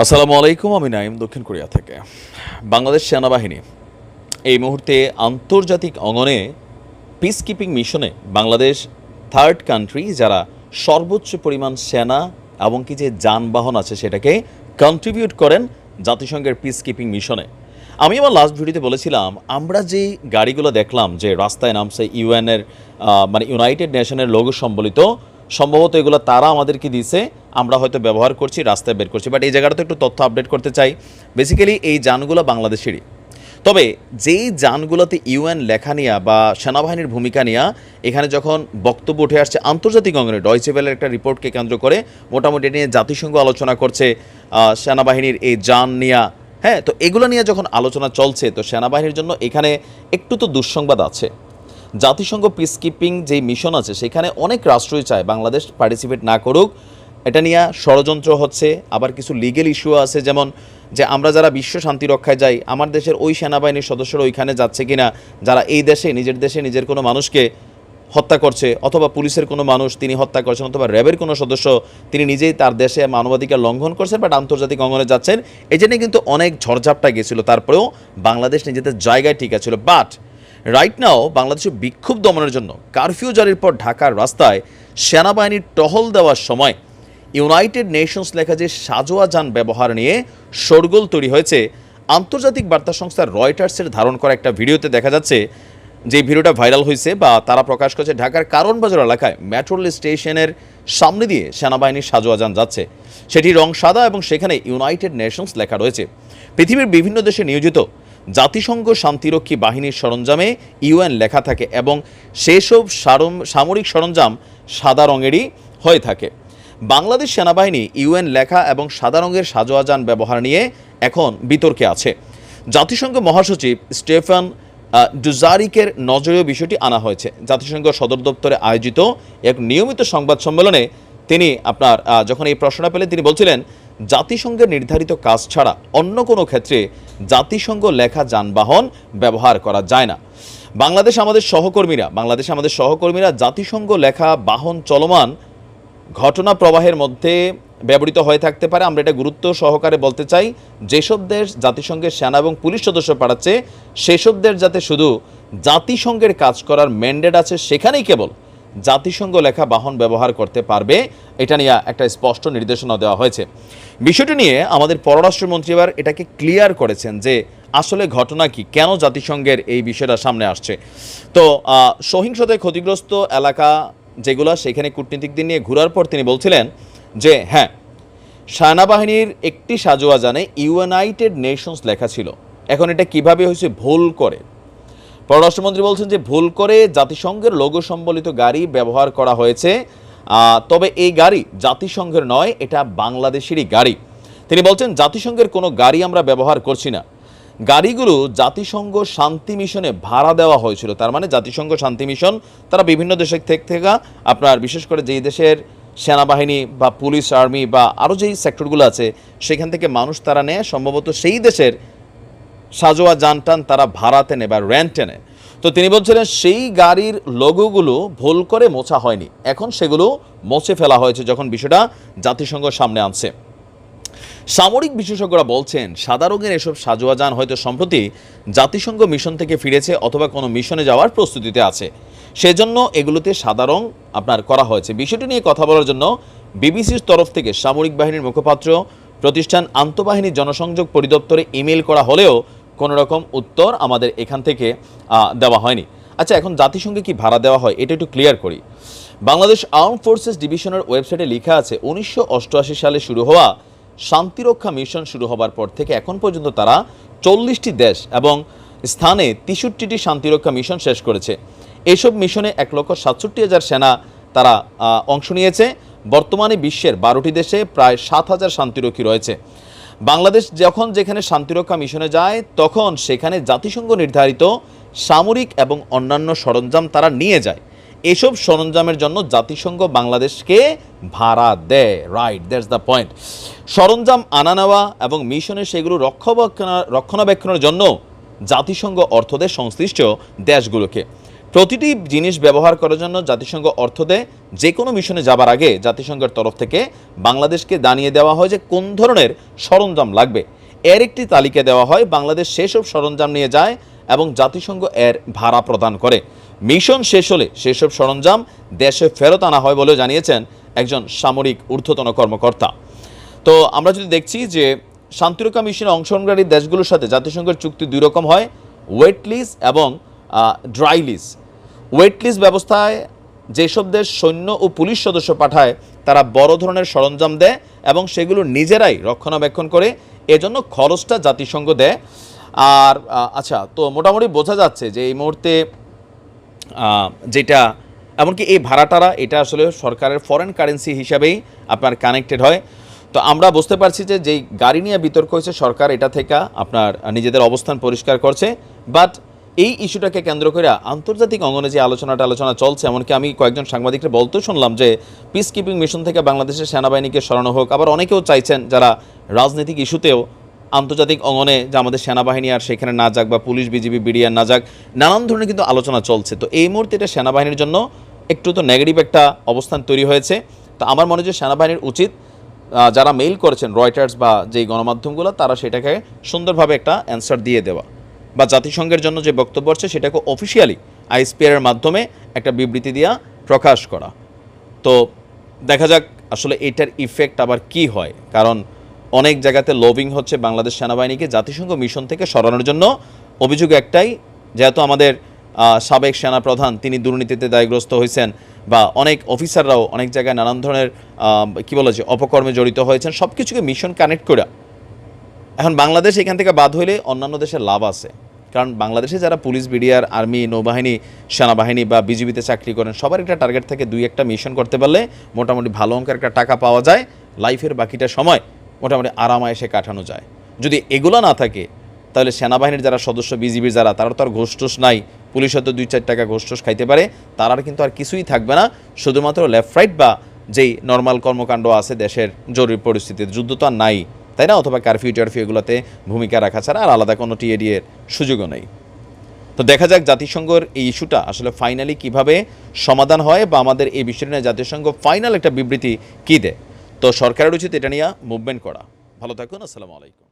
আসসালামু আলাইকুম, আমি নাইম দক্ষিণ কোরিয়া থেকে। বাংলাদেশ সেনাবাহিনী, এই মুহূর্তে আন্তর্জাতিক অঙ্গনে পিস কিপিং মিশনে বাংলাদেশ থার্ড কান্ট্রি যারা সর্বোচ্চ পরিমাণ সেনা এবং কি যে যানবাহন আছে সেটাকে কন্ট্রিবিউট করেন জাতিসংঘের পিস কিপিং মিশনে আমি আমার লাস্ট ভিডিওতে বলেছিলাম, আমরা যে গাড়িগুলো দেখলাম যে রাস্তায় নামছে ইউএনের মানে ইউনাইটেড নেশনের লোগো সম্বলিত সম্ভবত এগুলো তারা আমাদেরকে দিছে আমরা হয়তো ব্যবহার করছি, রাস্তায় বের করছি। বাট এই জায়গাটা তো একটু তথ্য আপডেট করতে চাই। বেসিক্যালি এই যানগুলো বাংলাদেশেরই। তবে যেই যানগুলোতে ইউএন লেখা নিয়া বা সেনাবাহিনীর ভূমিকা নিয়া, এখানে যখন বক্তব্য উঠে আসছে আন্তর্জাতিক অঙ্গনে ডয়চেবেলের একটা রিপোর্টকে কেন্দ্র করে মোটামুটি নিয়ে জাতিসংঘ আলোচনা করছে সেনাবাহিনীর এই যান নিয়া। হ্যাঁ তো এগুলো নিয়ে যখন আলোচনা চলছে, তো সেনাবাহিনীর জন্য এখানে একটু তো দুঃসংবাদ আছে। জাতিসংঘ পিস কিপিং যে মিশন আছে, সেখানে অনেক রাষ্ট্রই চায় বাংলাদেশ পার্টিসিপেট না করুক। এটা নিয়ে ষড়যন্ত্র হচ্ছে, আবার কিছু লিগেল ইস্যু আছে, যেমন যে আমরা যারা বিশ্ব শান্তি রক্ষায় যাই, আমার দেশের ওই সেনাবাহিনীর সদস্যরা ওইখানে যাচ্ছে কিনা, যারা এই দেশে, নিজের দেশে নিজের কোনো মানুষকে হত্যা করছে, অথবা পুলিশের কোনো মানুষ তিনি হত্যা করছেন, অথবা র্যাবের কোনো সদস্য তিনি নিজেই তার দেশে মানবাধিকার লঙ্ঘন করছেন বাট আন্তর্জাতিক অঙ্গনে যাচ্ছেন। এই জন্য কিন্তু অনেক ঝড়ঝাপটা গেছিল, তারপরেও বাংলাদেশ নিজেদের জায়গায় ঠিক আছিল বাট রাইট নাও বাংলাদেশে বিক্ষোভ দমনের জন্য কারফিউ জারির পর ঢাকার রাস্তায় সেনাবাহিনীর টহল দেওয়ার সময় ইউনাইটেড নেশনস লেখা যে সাজোয়া যান ব্যবহার নিয়ে শোরগোল তৈরি হয়েছে, আন্তর্জাতিক বার্তা সংস্থা রয়টার্সের ধারণ করা একটা ভিডিওতে দেখা যাচ্ছে যে ভিডিওটা ভাইরাল হয়েছে বা তারা প্রকাশ করেছে ঢাকার কারণ বাজার এলাকায় মেট্রো রেল স্টেশনের সামনে দিয়ে সেনাবাহিনীর সাজোয়া যান যাচ্ছে। সেটি রং সাদা এবং সেখানে ইউনাইটেড নেশনস লেখা রয়েছে। পৃথিবীর বিভিন্ন দেশে নিয়োজিত জাতিসংঘ শান্তিরক্ষী বাহিনীর সরঞ্জামে ইউএন লেখা থাকে এবং সেসব সামরিক সরঞ্জাম সাদা রঙেরই হয়ে থাকে। বাংলাদেশ সেনাবাহিনী ইউএন লেখা এবং সাদা রঙের সাজোয়া যান ব্যবহার নিয়ে এখন বিতর্কে আছে। জাতিসংঘ মহাসচিব স্টেফান ডুজারিকের নজরেও বিষয়টি আনা হয়েছে। জাতিসংঘ সদর দপ্তরে আয়োজিত এক নিয়মিত সংবাদ সম্মেলনে তিনি আপনার যখন এই প্রশ্নটা পেলেন তিনি বলছিলেন জাতিসংঘের নির্ধারিত কাজ ছাড়া অন্য কোনো ক্ষেত্রে জাতিসংঘ লেখা যানবাহন ব্যবহার করা যায় না। বাংলাদেশ আমাদের সহকর্মীরা, বাংলাদেশ আমাদের সহকর্মীরা জাতিসংঘ লেখা বাহন চলমান ঘটনা প্রবাহের মধ্যে ব্যবহৃত হয়ে থাকতে পারে। আমরা এটা গুরুত্ব সহকারে বলতে চাই, যেসব দেশ জাতিসংঘের সেনা এবং পুলিশ সদস্য পাঠাচ্ছে, সেসব দেশ যাতে শুধু জাতিসংঘের কাজ করার ম্যান্ডেট আছে সেখানেই কেবল জাতিসংঘ লেখা বাহন ব্যবহার করতে পারবে, এটা নিয়ে একটা স্পষ্ট নির্দেশনা দেওয়া হয়েছে। বিষয়টি নিয়ে আমাদের পররাষ্ট্রমন্ত্রী এবার এটাকে ক্লিয়ার করেছেন যে আসলে ঘটনা কি, কেন জাতিসংঘের এই বিষয়টা সামনে আসছে। তো সহিংসতায় ক্ষতিগ্রস্ত এলাকা যেগুলো, সেখানে কূটনীতিকদের নিয়ে ঘোরার পর তিনি বলছিলেন যে হ্যাঁ সেনাবাহিনীর একটি সাজোয়া জানে ইউনাইটেড নেশনস লেখা ছিল। এখন এটা কীভাবে হয়েছে, ভুল করে? পররাষ্ট্রমন্ত্রী বলছেন যে ভুল করে জাতিসংঘের লোগো সম্বলিত গাড়ি ব্যবহার করা হয়েছে। তবে এই গাড়ি জাতিসংঘের নয়, এটা বাংলাদেশেরই গাড়ি। তিনি বলছেন, জাতিসংঘের কোনো গাড়ি আমরা ব্যবহার করছি না। গাড়িগুলো জাতিসংঘ শান্তি মিশনে ভাড়া দেওয়া হয়েছিল। তার মানে জাতিসংঘ শান্তি মিশন, তারা বিভিন্ন দেশের থেকে থেকে, আপনার বিশেষ করে যেই দেশের সেনাবাহিনী বা পুলিশ, আর্মি বা আরও যেই সেক্টরগুলো আছে, সেখান থেকে মানুষ তারা নেয়। সম্ভবত সেই দেশের সাজোয়া যানটান তারা ভাড়াতে নেয় বা রেন্টে নেয় তো তিনি বলছিলেন, সেই গাড়ির লোগোগুলো ভুল করে মোছা হয়নি। এখন সেগুলো মুছে ফেলা হয়েছে যখন বিষয়টা জাতিসংঘ সামনে আনছে। সামরিক বিশেষজ্ঞরা বলছেন, সাদা রঙের এসব সাজোয়া যান হয়তো সম্প্রতি জাতিসংঘ মিশন থেকে ফিরেছে অথবা কোনো মিশনে যাওয়ার প্রস্তুতিতে আছে। সেজন্য এগুলোতে সাদা রং আপনার করা হয়েছে। বিষয়টি নিয়ে কথা বলার জন্য বিবিসির তরফ থেকে সামরিক বাহিনীর মুখপাত্র প্রতিষ্ঠান আন্তঃবাহিনী জনসংযোগ পরিদপ্তরে ইমেল করা হলেও কোনো রকম উত্তর আমাদের এখান থেকে দেওয়া হয়নি। আচ্ছা এখন জাতিসংঘে কি ভাড়া দেওয়া হয় এটা একটু ক্লিয়ার করি। বাংলাদেশ আর্ম ফোর্সেস ডিভিশনের ওয়েবসাইটে লেখা আছে, উনিশশো অষ্টআশি সালে শুরু হওয়া শান্তিরক্ষা মিশন শুরু হবার পর থেকে এখন পর্যন্ত তারা চল্লিশটি দেশ এবং স্থানে তেষট্টিটি শান্তিরক্ষা মিশন শেষ করেছে। এসব মিশনে এক লক্ষ সাতষট্টি হাজার সেনা তারা অংশ নিয়েছে। বর্তমানে বিশ্বের বারোটি দেশে প্রায় সাত হাজার শান্তিরক্ষী রয়েছে। বাংলাদেশ যখন যেখানে শান্তিরক্ষা মিশনে যায়, তখন সেখানে জাতিসংঘ নির্ধারিত সামরিক এবং অন্যান্য সরঞ্জাম তারা নিয়ে যায়। এসব সরঞ্জামের জন্য জাতিসংঘ বাংলাদেশকে ভাড়া দেয়। রাইট দ্যাটস দ্য পয়েন্ট সরঞ্জাম আনা নেওয়া এবং মিশনে সেগুলো রক্ষণাবেক্ষণ রক্ষণাবেক্ষণের জন্য জাতিসংঘ অর্থ দেয় সংশ্লিষ্ট দেশগুলোকে। প্রতিটি জিনিস ব্যবহার করার জন্য জাতিসংঘ অর্থ দেয়। যে কোনো মিশনে যাবার আগে জাতিসংঘের তরফ থেকে বাংলাদেশকে দানিয়ে দেওয়া হয় যে কোন ধরনের সরঞ্জাম লাগবে। এর একটি তালিকা দেওয়া হয়, বাংলাদেশ সেসব সরঞ্জাম নিয়ে যায় এবং জাতিসংঘ এর ভাড়া প্রদান করে। মিশন শেষ হলে সেসব সরঞ্জাম দেশে ফেরত আনা হয় বলেও জানিয়েছেন একজন সামরিক ঊর্ধ্বতন কর্মকর্তা। তো আমরা যদি দেখছি যে শান্তিরক্ষা মিশনে অংশগ্রহণকারী দেশগুলোর সাথে জাতিসংঘের চুক্তি দুই রকম হয় ওয়েট লিজ এবং ড্রাই লিজ ওয়েট লিজ ব্যবস্থায় যেসব দেশ সৈন্য ও পুলিশ সদস্য পাঠায়, তারা বড় ধরনের সরঞ্জাম দেয় এবং সেগুলো নিজেরাই রক্ষণাবেক্ষণ করে, এজন্য খরচটা জাতিসংঘ দেয়। আর আচ্ছা তো মোটামুটি বোঝা যাচ্ছে যে এই মুহূর্তে যেটা, এমনকি এই ভাড়াটারা, এটা আসলে সরকারের ফরেন কারেন্সি হিসাবেই আপনার কানেক্টেড হয়। তো আমরা বুঝতে পারছি যে যেই গাড়ি নিয়ে বিতর্ক হয়েছে, সরকার এটা থেকে আপনার নিজেদের অবস্থান পরিষ্কার করছে। বাট এই ইস্যুটাকে কেন্দ্র করে আন্তর্জাতিক অঙ্গনে যে আলোচনাটা আলোচনা চলছে, এমনকি আমি কয়েকজন সাংবাদিককে বলতেও শুনলাম যে পিস কিপিং মিশন থেকে বাংলাদেশের সেনাবাহিনীকে সরানো হোক, আবার অনেকেও চাইছেন যারা রাজনৈতিক ইস্যুতেও আন্তর্জাতিক অঙ্গনে যে আমাদের সেনাবাহিনী আর সেখানে না যাক বা পুলিশ, বিজিবি, বিডিআর না যাক, নানান ধরনের কিন্তু আলোচনা চলছে। তো এই মুহূর্তে এটা সেনাবাহিনীর জন্য একটু তো নেগেটিভ একটা অবস্থান তৈরি হয়েছে। তো আমার মনে হয় সেনাবাহিনীর উচিত যারা মেইল করেছেন রয়টার্স বা যেই গণমাধ্যমগুলো, তারা সেটাকে সুন্দরভাবে একটা অ্যান্সার দিয়ে দেওয়া। বা জাতিসংঘের জন্য যে বক্তব্য আছে সেটাকে অফিসিয়ালি আইএসপিআর এর মাধ্যমে একটা বিবৃতি দেওয়া প্রকাশ করা। তো দেখা যাক আসলে এটার ইফেক্ট আবার কি হয়। কারণ অনেক জায়গাতে লবিং হচ্ছে বাংলাদেশ সেনাবাহিনীকে জাতিসংঘ মিশন থেকে সরানোর জন্য। অভিযোগ একটাই, যেহেতু আমাদের সাবেক সেনাপ্রধান, তিনি দুর্নীতিতে দায়গ্রস্ত হয়েছেন বা অনেক অফিসাররাও অনেক জায়গায় নানান ধরনের কী বলা যায় অপকর্মে জড়িত হয়েছেন সব কিছুকে মিশন কানেক্ট করে এখন বাংলাদেশ এখান থেকে বাদ হইলে অন্যান্য দেশের লাভ আছে। কারণ বাংলাদেশে যারা পুলিশ, বিডিআর, আর্মি, নৌবাহিনী, সেনাবাহিনী বা বিজিবিতে চাকরি করেন, সবার একটা টার্গেট থাকে দুই একটা মিশন করতে পারলে মোটামুটি ভালো অঙ্কের একটা টাকা পাওয়া যায় লাইফের বাকিটা সময় মোটামুটি আরামায়েসে কাটানো যায়। যদি এগুলো না থাকে, তাহলে সেনাবাহিনীর যারা সদস্য, বিজিবির যারা, তারা তো আর ঘোষটোষ নাই। পুলিশ হয়তো দুই চার টাকা ঘোষটোষ খাইতে পারে, তারা কিন্তু আর কিছুই থাকবে না। শুধুমাত্র লেফট রাইট বা যেই নর্মাল কর্মকাণ্ড আছে দেশের জরুরি পরিস্থিতিতে, যুদ্ধ তো আর নাই। তাই না? অথবা কারফিউ টারফিউ এগুলোতে ভূমিকা রাখা ছাড়া আর আলাদা কোনো টিএডি এর সুযোগও নেই। তো দেখা যাক জাতিসংঘের এই ইস্যুটা আসলে ফাইনালি কীভাবে সমাধান হয় বা আমাদের এই বিষয় নিয়ে জাতিসংঘ ফাইনাল একটা বিবৃতি কী দেয়। তো সরকারের উচিত এটা নিয়ে মুভমেন্ট করা। ভালো থাকুন, আসসালামু আলাইকুম।